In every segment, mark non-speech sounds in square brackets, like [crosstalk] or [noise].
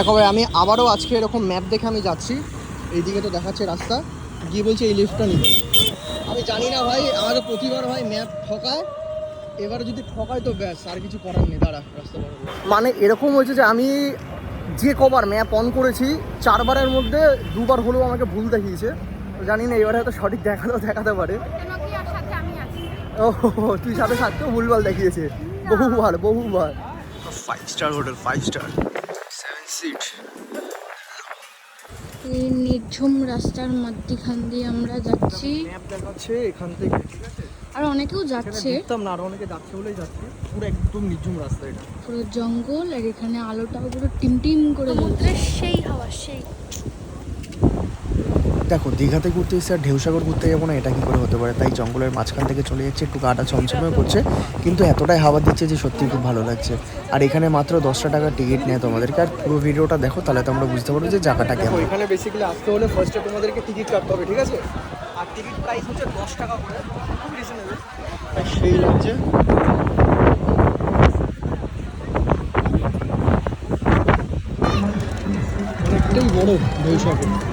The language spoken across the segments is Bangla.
দেখো ভাই আমি আবারও আজকে এরকম ম্যাপ দেখে আমি যাচ্ছি। এইদিকে তো দেখাচ্ছে রাস্তা। গিয়ে বলছে এই লিফটটা নিতে আমি জানি না ভাই আমাদের প্রতিবার ভাই ম্যাপ ঠকায়। এবারে যদি ঠকায় তো ব্যাস আর কিছু করার নেই। দাঁড়া রাস্তা মানে এরকম হয়েছে যে আমি যে কবার ম্যাপ অন করেছি চারবারের মধ্যে দুবার হলেও আমাকে ভুল দেখিয়েছে। তো জানি না এবারে হয়তো সঠিক দেখালেও দেখাতে পারে। নোকিয়ার সাথে আমি আছি ও তুই সাথে সাথেও ভুলভাল দেখিয়েছে। বহুবার বহুবার। Five star hotel five star seat এই নির্ঝুম রাস্তার মধ্যখান দিয়ে আমরা যাচ্ছি। ম্যাপ দেখাচ্ছে এখান থেকে ঠিক আছে? আর অনেকেও যাচ্ছে। দেখতাম না আরও অনেকে যাচ্ছে বলেই যাচ্ছে। পুরো একদম নির্ঝুম রাস্তা এটা। পুরো জঙ্গল আর এখানে আলোটাও পুরো টিম টিম করে জ্বলছে সেই হাওয়া সেই। দেখো দীঘাতে ঘুরতে এসে আর ঢেউসাগর ঘুরতে যাব না এটা কি করে হতে পারে? তাই জঙ্গলের মাঝখান থেকে চলে যাচ্ছে একটু গাটা চমচমে করছে কিন্তু এতটাই হাওয়া দিচ্ছে যে সত্যি খুব ভালো লাগছে। আর এখানে মাত্র দশটা টাকার টিকিট নেয় তোমাদেরকে আর পুরো ভিডিওটা দেখো তাহলে তোমরা বুঝতে পারো যে জায়গাটা কেমন। এখানে বেসিক্যালি আসতে হলে ফার্স্টে তোমাদেরকে টিকিট কাটতে হবে ঠিক আছে? আর টিকিট প্রাইস হচ্ছে দশ টাকা করে খুব রিজনেবল সেই লাগছে অনেকটাই বড় ঢেউসাগর।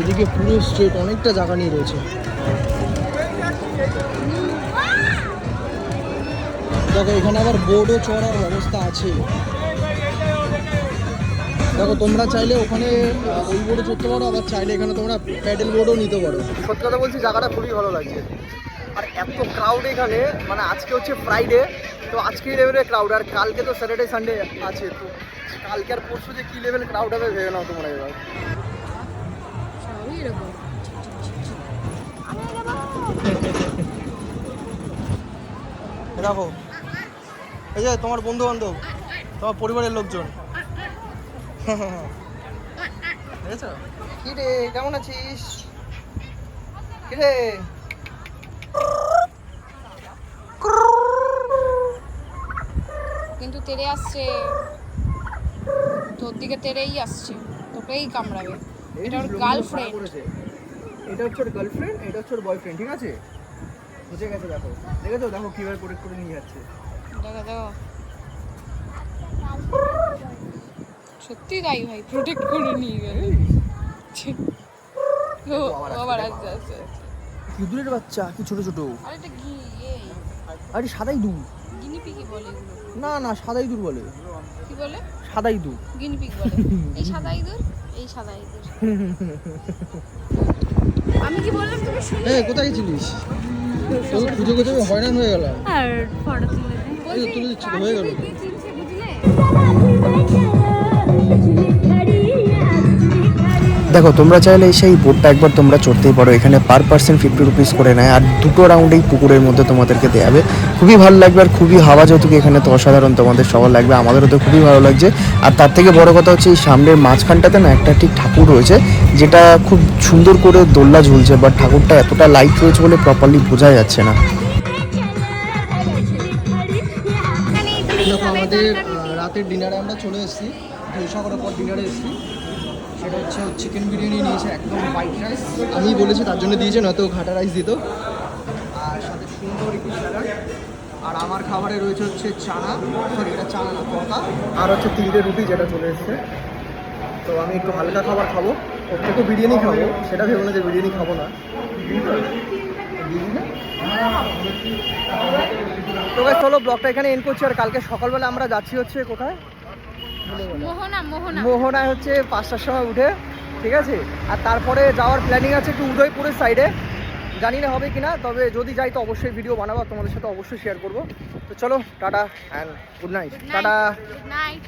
এদিকে পুরো স্ট্রেট অনেকটা জায়গা নিয়ে রয়েছে। দেখো, এখানে আবার বোর্ডও চড়ার ব্যবস্থা আছে। দেখো, তোমরা চাইলে ওখানে ওই বোর্ডে চড়তে পারো, আবার চাইলে এখানে তোমরা প্যাডেল বোর্ডও নিতে পারো। সত্যি কথা বলছি, জায়গাটা খুবই ভালো লাগছে। আর এত ক্রাউড এখানে মানে আজকে হচ্ছে ফ্রাইডে তো আজকেই লেভেলের ক্রাউড আর কালকে তো স্যাটারডে সানডে আছে, তো কালকে আর পরশু যে কী লেভেল ক্রাউড হবে, ভেবে নাও তোমরা এবার। এরকম দেখো এই যে তোমার বন্ধু বান্ধব তোমার পরিবারের লোকজন। দেখেছ? কি রে কেমন আছিস? কি রে কিন্তু তেরে আসছে। তোর দিকে তেরেই আসছে। তোকেই কামড়াবে। এটা ওর গার্লফ্রেন্ড এটা হচ্ছে ওর গার্লফ্রেন্ড এটা হচ্ছে ওর বয়ফ্রেন্ড ঠিক আছে? বুঝে গেছে দেখো। দেখেছ? দেখো কীভাবে প্রোটেক্ট করে নিয়ে যাচ্ছে। দেখো দেখো। সত্যি তাই ভাই প্রোটেক্ট করে নিয়ে গেলে ও ও আবার ইঁদুরের বাচ্চা কি ছোট ছোট। আর এটা এই আরে সাদাই দু গিনিপিগি বলে না না সাদাই দূর বলে। কি বলে? সাদাই দু গিনিপিগ বলে। এই সাদা ইঁদুর এই সাদা ইঁদুর [laughs] আমি কি বললাম তুমি শুনে এ কোথায় গেছিলিস? তোর খুঁজে খুঁজে আমি হয়রান হয়ে গেলাম আর ফটো তুলে এই তুলে দিচ্ছি হয়ে গেল। [laughs] দেখো তোমরা চাইলে সেই বোটটা একবার তোমরা চড়তেই পারো। এখানে পার পার্সেন্ট ফিফটি রুপিস করে নেয় আর দুটো রাউন্ডেই পুকুরের মধ্যে তোমাদেরকে দেওয়া খুবই ভালো লাগবে আর খুবই হাওয়া যেহেতু এখানে তো অসাধারণ তোমাদের সবার লাগবে আমাদেরও তো খুবই ভালো লাগছে। আর তার থেকে বড় কথা হচ্ছে এই সামনের মাঝখানটাতে না একটা ঠিক ঠাকুর রয়েছে যেটা খুব সুন্দর করে দোল্লা ঝুলছে বাট ঠাকুরটা এতটা লাইট রয়েছে বলে প্রপারলি বোঝা যাচ্ছে না। আমাদের রাতের ডিনারে আমরা চলে এসেছি ঢেউসা করার পর ডিনারে এসেছি। সেটা হচ্ছে চিকেন বিরিয়ানি নিয়েছে, একদম হোয়াইট রাইস আমি বলেছি তার জন্য দিয়েছে, নয়তো ঘাটা রাইস দিত। আর সাথে সুন্দর স্যালাড আর আমার খাবারে রয়েছে হচ্ছে চানা। সরি এটা চানা না তরকা আর হচ্ছে তিনটে রুটি যেটা চলে এসছে। তো আমি একটু হালকা খাবার খাব। ওর বিরিয়ানি খাব। সেটা ভেবো না যে বিরিয়ানি খাব না। তো চলো ব্লগটা এখানে এন্ড করছি। আর কালকে সকালবেলা আমরা যাচ্ছি হচ্ছে কোথায়? মোহনায় হচ্ছে পাঁচটার সময় উঠে ঠিক আছে? আর তারপরে যাওয়ার প্ল্যানিং আছে একটু উদয়পুরের সাইডে জানি না হবে কিনা তবে যদি যাই তো অবশ্যই ভিডিও বানাবো তোমাদের সাথে অবশ্যই শেয়ার করব। তো চলো tata and good night tata. Night